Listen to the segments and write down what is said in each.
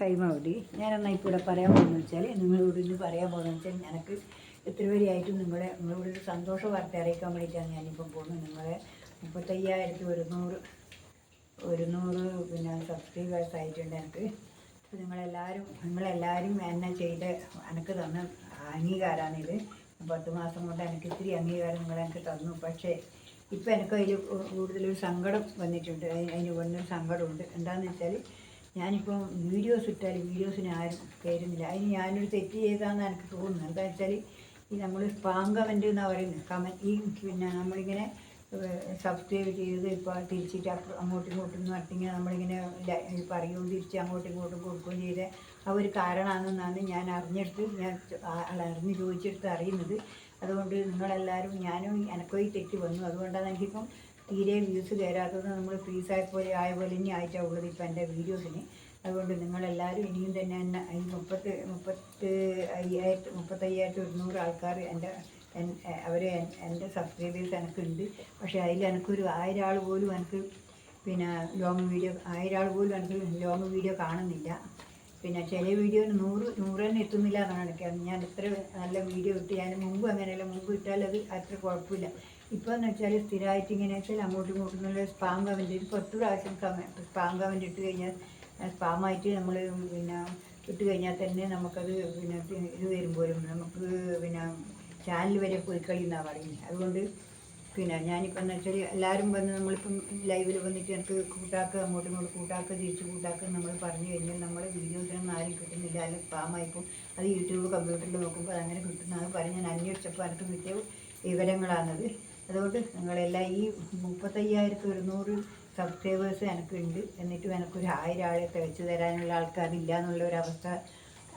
കൈമൗടി ഞാനെന്നാൽ ഇപ്പോൾ ഇവിടെ പറയാൻ പോകുന്നത് വെച്ചാൽ നിങ്ങളോട് ഇന്ന് പറയാൻ പോകുന്നത് വെച്ചാൽ എനിക്ക് എത്ര വരെയായിട്ടും നിങ്ങളെ നിങ്ങളോട് ഒരു സന്തോഷ വാർത്ത അറിയിക്കാൻ വേണ്ടിയിട്ടാണ് ഞാനിപ്പം പോകുന്നത്. നിങ്ങളെ മുപ്പത്തയ്യായിരത്തി ഒരുന്നൂറ് ഒരുന്നൂറ് പിന്നെ സബ്സ്ക്രൈബേഴ്സ് ആയിട്ടുണ്ട് എനിക്ക്. നിങ്ങളെല്ലാവരും നിങ്ങളെല്ലാവരും എന്നെ ചെയ്ത എനിക്ക് തന്ന അംഗീകാരമാണിത് പത്ത് മാസം കൊണ്ട് എനിക്ക് ഇത്തിരി അംഗീകാരം നിങ്ങൾ എനിക്ക് തന്നു. പക്ഷേ ഇപ്പം എനിക്ക് അതിൽ കൂടുതലൊരു സങ്കടം വന്നിട്ടുണ്ട്. അതിന് വന്നൊരു സങ്കടമുണ്ട്. എന്താണെന്ന് വെച്ചാൽ ഞാനിപ്പോൾ വീഡിയോസ് ഇട്ടാൽ വീഡിയോസിന് ആരും കയറുന്നില്ല. അതിന് ഞാനൊരു തെറ്റ് ചെയ്താന്ന് എനിക്ക് തോന്നുന്നു. എന്താ വെച്ചാൽ ഈ നമ്മൾ സ്പാം കമന്റ് എന്നാണ് പറയുന്നത് കമന്റ് ഈ പിന്നെ നമ്മളിങ്ങനെ സബ്സ്ക്രൈബ് ചെയ്ത് ഇപ്പോൾ തിരിച്ചിട്ട് അങ്ങോട്ടും ഇങ്ങോട്ടും എന്ന് പറഞ്ഞാൽ നമ്മളിങ്ങനെ പറയുകയും തിരിച്ച് അങ്ങോട്ടും ഇങ്ങോട്ടും കൊടുക്കുകയും ചെയ്ത് ആ ഒരു കാരണമാണെന്നാണ് ഞാൻ അറിഞ്ഞെടുത്ത് ഞാൻ അറിഞ്ഞ് ചോദിച്ചെടുത്ത് അറിയുന്നത്. അതുകൊണ്ട് നിങ്ങളെല്ലാവരും ഞാനും എനക്കോ ഈ തെറ്റ് വന്നു. അതുകൊണ്ടാണ് എനിക്കിപ്പം തീരെ വ്യൂസ് കയറാത്തത് നമ്മൾ ഫ്രീസായ പോലെ ആയ പോലെ ഇനി ആയിട്ടാണ് ഉള്ളത് ഇപ്പം എന്റെ വീഡിയോസിന് അതുകൊണ്ട് നിങ്ങളെല്ലാവരും ഇനിയും തന്നെ എന്നെ ഈ മുപ്പത്തി മുപ്പത്ത് അയ്യായിരത്തി മുപ്പത്തയ്യായിരത്തി ഒരുന്നൂറ് ആൾക്കാർ എന്റെ അവർ എന്റെ സബ്സ്ക്രൈബേഴ്സ് എനിക്കുണ്ട്. പക്ഷേ അതിൽ എനിക്കൊരു ആയിരം ആൾ പോലും എനിക്ക് പിന്നെ ലോങ് വീഡിയോ ആയിരം ആൾ പോലും എനിക്ക് ലോങ് വീഡിയോ കാണുന്നില്ല. പിന്നെ ചില വീഡിയോന് നൂറ് നൂറ് തന്നെ എത്തുന്നില്ല എന്നാണ് എനിക്ക്. ഞാൻ ഇത്ര നല്ല വീഡിയോ ഇട്ട് ഞാൻ മുമ്പ് അങ്ങനെയല്ല മുമ്പ് ഇട്ടാൽ അത് അത്ര കുഴപ്പമില്ല. ഇപ്പോൾ എന്ന് വെച്ചാൽ സ്ഥിരമായിട്ട് ഇങ്ങനെ വെച്ചാൽ അങ്ങോട്ടും ഇങ്ങോട്ടും നല്ല സ്പാം കവന്റ് ഒരു പത്ത് പ്രാവശ്യം സ്പാം കവന്റ് ഇട്ട് കഴിഞ്ഞാൽ സ്പാമായിട്ട് നമ്മൾ പിന്നെ ഇട്ട് കഴിഞ്ഞാൽ തന്നെ നമുക്കത് പിന്നെ ഇത് വരുമ്പോഴും നമുക്ക് പിന്നെ ചാനൽ വരെ പോയി കഴിയുന്നതാണ് പറയുന്നത് അതുകൊണ്ട് പിന്നെ ഞാനിപ്പോൾ എന്ന് വെച്ചാൽ എല്ലാവരും വന്ന് നമ്മളിപ്പം ലൈവിൽ വന്നിട്ട് എനിക്ക് കൂട്ടാക്കുക അങ്ങോട്ടും നമ്മൾ കൂട്ടാക്കുക തിരിച്ച് കൂട്ടാക്കുക നമ്മൾ പറഞ്ഞു കഴിഞ്ഞാൽ നമ്മൾ നമ്മളെ വീഡിയോസിനൊന്നും ആരും കിട്ടുന്നില്ല. അല്ലെങ്കിൽ സ്പാമായിപ്പോൾ അത് യൂട്യൂബ് കമ്പ്യൂട്ടറിൽ നോക്കുമ്പോൾ അതങ്ങനെ കിട്ടുന്നതാണ് പറഞ്ഞ് ഞാൻ അന്വേഷിച്ചപ്പോൾ എനിക്ക് കിട്ടിയ വിവരങ്ങളാണത്. അതുകൊണ്ട് നിങ്ങളെല്ലാം ഈ മുപ്പത്തയ്യായിരത്തി ഒരുന്നൂറ് സബ്സ്ക്രൈബേഴ്സ് എനിക്കുണ്ട്. എന്നിട്ടും എനിക്കൊരു ആയിരം ആളെ തികച്ചു തരാനുള്ള ആൾക്കാരില്ല എന്നുള്ള ഒരു അവസ്ഥ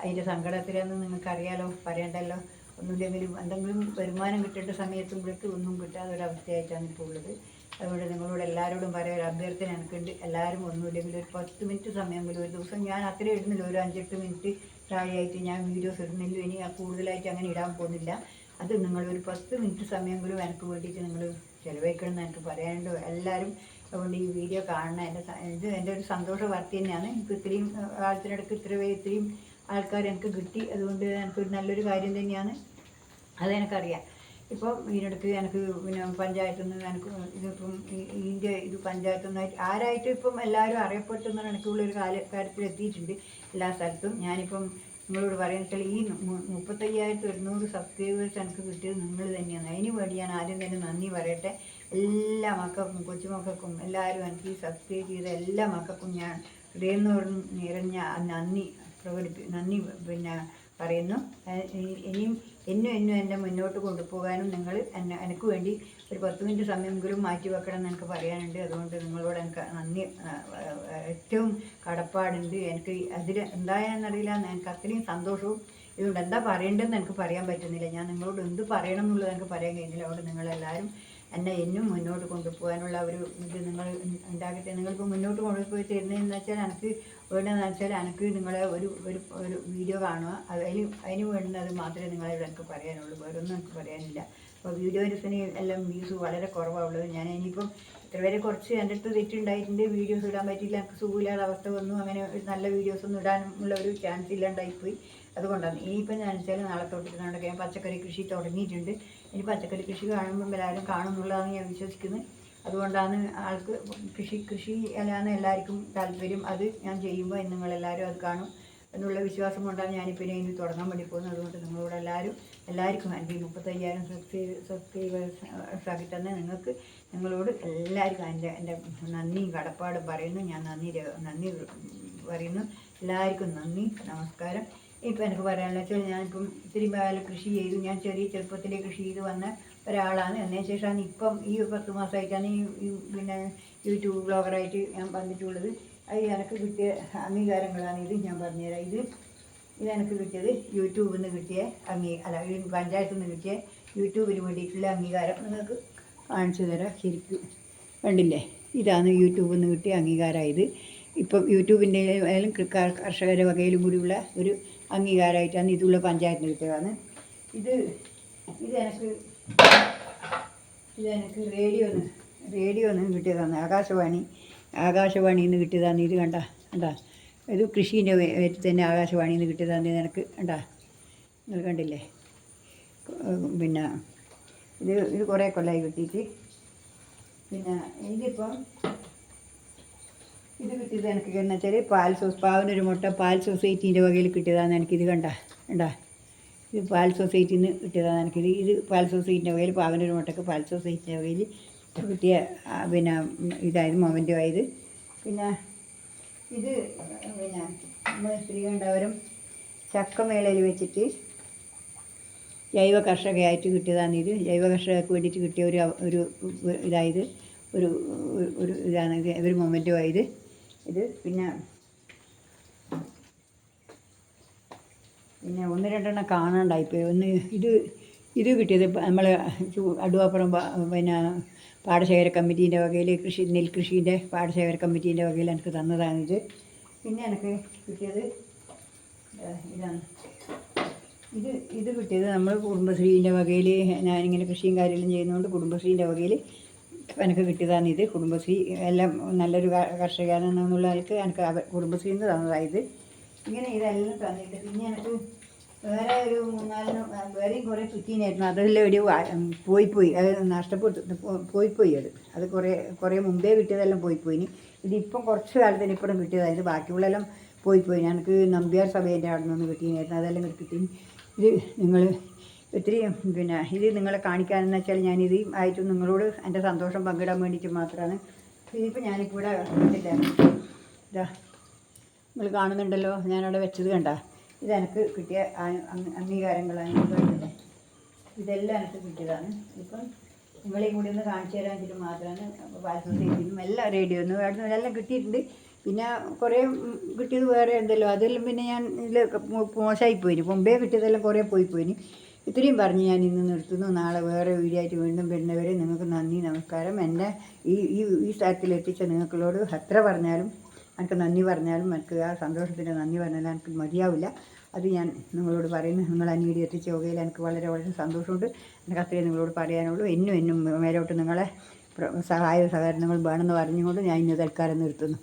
അതിന്റെ സങ്കടത്തിലാന്ന് നിങ്ങൾക്കറിയാലോ പറയണ്ടല്ലോ. ഒന്നുമില്ലെങ്കിലും എന്തെങ്കിലും വരുമാനം കിട്ടേണ്ട സമയത്തുമ്പോഴേക്ക് ഒന്നും കിട്ടാതെ ഒരു അവസ്ഥയായിട്ടാണ് ഇപ്പോൾ ഉള്ളത്. അതുകൊണ്ട് നിങ്ങളോട് എല്ലാവരോടും പറയാൻ ഒരു അഭ്യർത്ഥന എനിക്കുണ്ട്. എല്ലാവരും ഒന്നുമില്ലെങ്കിൽ ഒരു പത്ത് മിനിറ്റ് സമയം സമയമെങ്കിലും ഒരു ദിവസം ഞാൻ അത്രയും ഇടുന്നില്ല. ഒരു അഞ്ചെട്ട് മിനിറ്റ് താഴെയായിട്ട് ഞാൻ വീഡിയോസ് ഇടുന്നില്ല. ഇനി കൂടുതലായിട്ട് അങ്ങനെ ഇടാൻ പോകുന്നില്ല. അത് നിങ്ങൾ ഒരു പത്ത് മിനിറ്റ് സമയമെങ്കിലും എനിക്ക് വേണ്ടിയിട്ട് നിങ്ങൾ ചിലവഴിക്കണം എന്ന് എനിക്ക് പറയാനുണ്ട്. എല്ലാവരും അതുകൊണ്ട് ഈ വീഡിയോ കാണണം. എന്റെ ഇത് എന്റെ ഒരു സന്തോഷ വാർത്ത തന്നെയാണ്. എനിക്ക് ഇത്രയും കാലത്തിനിടയ്ക്ക് ഇത്ര ഇത്രയും ആൾക്കാർ എനിക്ക് കിട്ടി. അതുകൊണ്ട് എനിക്കൊരു നല്ലൊരു കാര്യം തന്നെയാണ്. അത് എനിക്കറിയാം. ഇപ്പോൾ ഇതിനിടയ്ക്ക് എനിക്ക് പിന്നെ പഞ്ചായത്തിൽ നിന്ന് എനിക്ക് ഇതിപ്പം ഇതിന്റെ ഇത് പഞ്ചായത്തിൽ നിന്നായിട്ട് ആരായിട്ടും ഇപ്പം എല്ലാവരും അറിയപ്പെട്ടെന്ന് എനിക്കുള്ളൊരു കാല കാര്യത്തിൽ എത്തിയിട്ടുണ്ട് എല്ലാ സ്ഥലത്തും. ഞാനിപ്പം നിങ്ങളോട് പറയാൻ വെച്ചാൽ ഈ മുപ്പത്തയ്യായിരത്തി ഒരുന്നൂറ് സബ്സ്ക്രൈബേഴ്സ് എനിക്ക് കിട്ടിയത് നിങ്ങൾ തന്നെയാണ്. അതിന് വേണ്ടി ഞാൻ ആദ്യം തന്നെ നന്ദി പറയട്ടെ. എല്ലാ മക്കൾക്കും കൊച്ചുമക്കൾക്കും എല്ലാവരും എനിക്ക് സബ്സ്ക്രൈബ് ചെയ്ത എല്ലാ മക്കൾക്കും ഞാൻ ഹൃദയം നിറഞ്ഞ നന്ദി പ്രകടിപ്പി നന്ദി പിന്നെ പറയുന്നു. ഇനിയും എന്നും എന്നും എന്നെ മുന്നോട്ട് കൊണ്ടുപോകാനും നിങ്ങൾ എന്നെ എനിക്ക് വേണ്ടി ഒരു പത്ത് മിനിറ്റ് സമയമെങ്കിലും മാറ്റി വെക്കണം എന്ന് എനിക്ക് പറയാനുണ്ട്. അതുകൊണ്ട് നിങ്ങളോട് എനിക്ക് നന്ദി ഏറ്റവും കടപ്പാടുണ്ട്. എനിക്ക് അതിൽ എന്തായാലെന്നറിയില്ല എനിക്ക് അത്രയും സന്തോഷവും ഇതുകൊണ്ട് എന്താ പറയേണ്ടതെന്ന് എനിക്ക് പറയാൻ പറ്റുന്നില്ല. ഞാൻ നിങ്ങളോട് എന്ത് പറയണം എന്നുള്ളത് എനിക്ക് പറയാൻ കഴിഞ്ഞില്ല. അതുകൊണ്ട് നിങ്ങളെല്ലാവരും എന്നെ എന്നും മുന്നോട്ട് കൊണ്ടുപോകാനുള്ള ഒരു ഇത് നിങ്ങൾ ഉണ്ടാക്കിയിട്ട് നിങ്ങൾക്ക് മുന്നോട്ട് കൊണ്ടുപോയി തരുന്നതെന്ന് വെച്ചാൽ എനിക്ക് വേണ്ടതെന്ന് വെച്ചാൽ എനിക്ക് നിങ്ങളെ ഒരു ഒരു ഒരു വീഡിയോ കാണുക. അത് അതിന് അതിന് വേണ്ടുന്നത് മാത്രമേ നിങ്ങളെ എനിക്ക് പറയാനുള്ളൂ. വേറൊന്നും എനിക്ക് പറയാനില്ല. അപ്പോൾ വീഡിയോസിന് എല്ലാം വ്യൂസ് വളരെ കുറവാണുള്ളത്. ഞാൻ ഇനിയിപ്പം ഇത്ര വരെ കുറച്ച് എന്റെ അടുത്ത് തെറ്റുണ്ടായിട്ടുണ്ട്. വീഡിയോസ് ഇടാൻ പറ്റിയില്ല. എനിക്ക് സുഖമില്ലാത്ത അവസ്ഥ വന്നു. അങ്ങനെ ഒരു നല്ല വീഡിയോസ് ഒന്നും ഇടാനുള്ള ഒരു ചാൻസ് ഇല്ലാണ്ടായിപ്പോയി. അതുകൊണ്ടാണ്. ഇനിയിപ്പോൾ ഞാൻ വെച്ചാൽ നാളെ തൊട്ടിട്ട് നടക്കാൻ പച്ചക്കറി കൃഷി തുടങ്ങിയിട്ടുണ്ട്. ഇനി പച്ചക്കറി കൃഷി കാണുമ്പോൾ എല്ലാവരും കാണുന്നുള്ളതാണ് ഞാൻ വിശ്വസിക്കുന്നത് അതുകൊണ്ടാണ് ആൾക്ക് കൃഷി കൃഷി അല്ലാന്ന് എല്ലാവർക്കും താല്പര്യം. അത് ഞാൻ ചെയ്യുമ്പോൾ നിങ്ങളെല്ലാവരും അത് കാണും എന്നുള്ള വിശ്വാസം കൊണ്ടാണ് ഞാനിപ്പോൾ ഇനി തുടങ്ങാൻ വേണ്ടി പോകുന്നത്. അതുകൊണ്ട് നിങ്ങളോട് എല്ലാവരും എല്ലാവർക്കും ആന്റി മുപ്പത്തയ്യായിരം സബ്സ്ക്രൈബ് സബ്സ്ക്രൈബേഴ്സ് ആക്കി തന്നെ നിങ്ങൾക്ക് നിങ്ങളോട് എല്ലാവർക്കും എന്റെ എന്റെ നന്ദിയും കടപ്പാടും പറയുന്നു. ഞാൻ നന്ദി നന്ദി പറയുന്നു. എല്ലാവർക്കും നന്ദി നമസ്കാരം. ഇപ്പം എനിക്ക് പറയാനുള്ള വെച്ചാൽ ഞാനിപ്പം ഇത്തിരി കൃഷി ചെയ്തു. ഞാൻ ചെറിയ ചെറുപ്പത്തിലെ കൃഷി ചെയ്ത് വന്ന ഒരാളാണ്. അതിന് ശേഷമാണ് ഇപ്പം ഈ പത്ത് മാസമായിട്ടാണ് ഈ പിന്നെ യൂട്യൂബ് ബ്ലോഗറായിട്ട് ഞാൻ വന്നിട്ടുള്ളത്. അത് എനിക്ക് കിട്ടിയ അംഗീകാരങ്ങളാണ് ഇത് ഞാൻ പറഞ്ഞുതരാം. ഇത് ഇത് എനിക്ക് കിട്ടിയത് യൂട്യൂബിൽ നിന്ന് കിട്ടിയ അംഗീ അല്ല പഞ്ചായത്തിൽ നിന്ന് കിട്ടിയ യൂട്യൂബിന് വേണ്ടിയിട്ടുള്ള അംഗീകാരം നിങ്ങൾക്ക് കാണിച്ചു തരാം. ശരിക്കും കണ്ടില്ലേ? ഇതാണ് യൂട്യൂബിൽ നിന്ന് കിട്ടിയ അംഗീകാരമായത് ഇപ്പം യൂട്യൂബിന്റെ ആയാലും കർഷകരുടെ വകയിലും കൂടിയുള്ള ഒരു അംഗീകാരമായിട്ടാണ് ഇതുള്ള പഞ്ചായത്തിന് കിട്ടിയതാണ് ഇത് ഇത് എനിക്ക് ഇത് എനിക്ക് റേഡിയോ റേഡിയോ നിന്ന് കിട്ടിയതാണ് ആകാശവാണി ആകാശവാണിയിൽ നിന്ന് കിട്ടിയതാണ് ഇത് കണ്ട കണ്ടാ. ഇത് കൃഷീന്റെ പേരിൽ തന്നെ ആകാശവാണിയിൽ നിന്ന് കിട്ടിയതാണ് നിനക്ക് കണ്ടാ. നിങ്ങൾ കണ്ടില്ലേ? പിന്നെ ഇത് ഇത് കുറേ കൊല്ലമായി കിട്ടിയിട്ട്. പിന്നെ ഇതിപ്പം ഇത് കിട്ടിയത് എനിക്ക് എന്ന് വെച്ചാൽ പാൽ സോസ് പാവനൊരു മുട്ട പാൽ സൊസൈറ്റീന്റെ വകയിൽ കിട്ടിയതാണ് എനിക്കിത് കണ്ട കണ്ടാ. ഇത് പാൽ സൊസൈറ്റിയിൽ നിന്ന് കിട്ടിയതാണ് എനിക്കിത് ഇത് പാൽ സൊസൈറ്റിന്റെ വകയിൽ പാവനൊരു മുട്ടക്ക് പാൽ സൊസൈറ്റിന്റെ വകയിൽ കിട്ടിയ പിന്നെ ഇതായത് മൊമെന്റ് ആയത്. പിന്നെ ഇത് പിന്നെ നമ്മൾ സ്ത്രീ കണ്ടവരും ചക്ക ചക്കമേളയിൽ വെച്ചിട്ട് ജൈവ കർഷകയായിട്ട് കിട്ടിയതാണ് ഇത്. ജൈവ കർഷകർക്ക് വേണ്ടിയിട്ട് കിട്ടിയ ഒരു ഒരു ഇതായത് ഒരു ഒരു- ഇതാണ് ഇത് ഒരു മൊമെന്റും ആയത്. ഇത് പിന്നെ പിന്നെ ഒന്ന് രണ്ടെണ്ണം കാണാണ്ടായിപ്പോയി ഒന്ന് ഇത് ഇത് കിട്ടിയത് നമ്മൾ അടുവാപ്പുറം പിന്നെ പാടശേഖര കമ്മിറ്റീന്റെ വകയിൽ കൃഷി നെൽകൃഷീന്റെ പാടശേഖര കമ്മിറ്റീന്റെ വകയിൽ എനിക്ക് തന്നതാണിത് പിന്നെ എനിക്ക് കിട്ടിയത് ഇതാണ്. ഇത് ഇത് കിട്ടിയത് നമ്മൾ കുടുംബശ്രീന്റെ വകയിൽ ഞാനിങ്ങനെ കൃഷിയും കാര്യങ്ങളും ചെയ്യുന്നതുകൊണ്ട് കുടുംബശ്രീന്റെ വകയിൽ എനിക്ക് കിട്ടിയതാണ് ഇത്. കുടുംബശ്രീ എല്ലാം നല്ലൊരു കർഷകനാണെന്നുള്ള ആൾക്ക് എനിക്ക് കുടുംബശ്രീ നിന്ന് തന്നതായത് ഇങ്ങനെ ഇതെല്ലാം തന്നിട്ട് പിന്നെ എനിക്ക് വേറെ ഒരു മൂന്നാലിനും വേറെയും കുറേ ചുറ്റീനായിരുന്നു അതെല്ലാം ഒരു പോയിപ്പോയി പോയി പോയി. അത് നഷ്ടപ്പെട്ടു. പോയിപ്പോയി പോയി പോയി അത്. അത് കുറേ കുറേ മുമ്പേ കിട്ടിയതെല്ലാം പോയി പോയി. ഇതിപ്പം കുറച്ച് കാലത്തിന് ഇപ്പുറം കിട്ടിയതായത് ബാക്കിയുള്ളതെല്ലാം പോയി പോയി. ഞങ്ങൾക്ക് നമ്പ്യാർ സഭേന്റെ അവിടെ നിന്ന് കിട്ടിയായിരുന്നു അതെല്ലാം കിട്ടി. ഇത് നിങ്ങൾ ഒത്തിരി പിന്നെ ഇത് നിങ്ങളെ കാണിക്കാനെന്ന് വെച്ചാൽ ഞാനിത് ആയിട്ട് നിങ്ങളോട് എന്റെ സന്തോഷം പങ്കിടാൻ വേണ്ടിയിട്ട് മാത്രമാണ്. ഇതിപ്പോൾ ഞാനിപ്പോൾ ഇവിടെ ഇതാ നിങ്ങൾ കാണുന്നുണ്ടല്ലോ ഞാനവിടെ വെച്ചത് കണ്ട. ഇതെനിക്ക് കിട്ടിയ അംഗീകാരങ്ങളാണ്. കണ്ടില്ലേ? ഇതെല്ലാം എനിക്ക് കിട്ടിയതാണ്. ഇപ്പം നിങ്ങളെയും കൂടി ഒന്ന് കാണിച്ചു തരാൻ വേണ്ടിയിട്ട് മാത്രമാണ് പാൽ എല്ലാം റേഡിയോ ഒന്നും അവിടെ നിന്ന് എല്ലാം കിട്ടിയിട്ടുണ്ട്. പിന്നെ കുറേ കിട്ടിയത് വേറെ ഉണ്ടല്ലോ അതെല്ലാം പിന്നെ ഞാൻ ഇതിൽ മോശമായി പോയിന് മുമ്പേ കിട്ടിയതെല്ലാം കുറേ പോയി പോയിന് ഇത്രയും പറഞ്ഞ് ഞാൻ ഇന്ന് നിർത്തുന്നു. നാളെ വേറെ വീഡിയോ ആയിട്ട് വീണ്ടും വരുന്നവരെ നിങ്ങൾക്ക് നന്ദി നമസ്കാരം. എന്റെ ഈ ഈ ഈ സ്ഥലത്തിൽ എത്തിച്ച നിങ്ങളോട് എത്ര പറഞ്ഞാലും എനിക്ക് നന്ദി പറഞ്ഞാലും എനിക്ക് ആ സന്തോഷത്തിന്റെ നന്ദി പറഞ്ഞാലും എനിക്ക് മതിയാവില്ല. അത് ഞാൻ നിങ്ങളോട് പറയുന്നു. നിങ്ങൾ അന്വേടി എത്തിച്ച യോഗയിൽ എനിക്ക് വളരെ വളരെ സന്തോഷമുണ്ട്. എനിക്ക് അത്രയും നിങ്ങളോട് പറയാനുള്ളൂ. എന്നും എന്നും മേലോട്ട് നിങ്ങളെ സഹായ സഹകരണങ്ങൾ വേണമെന്ന് പറഞ്ഞുകൊണ്ട് ഞാൻ ഇന്ന് തൽക്കാലം നിർത്തുന്നു.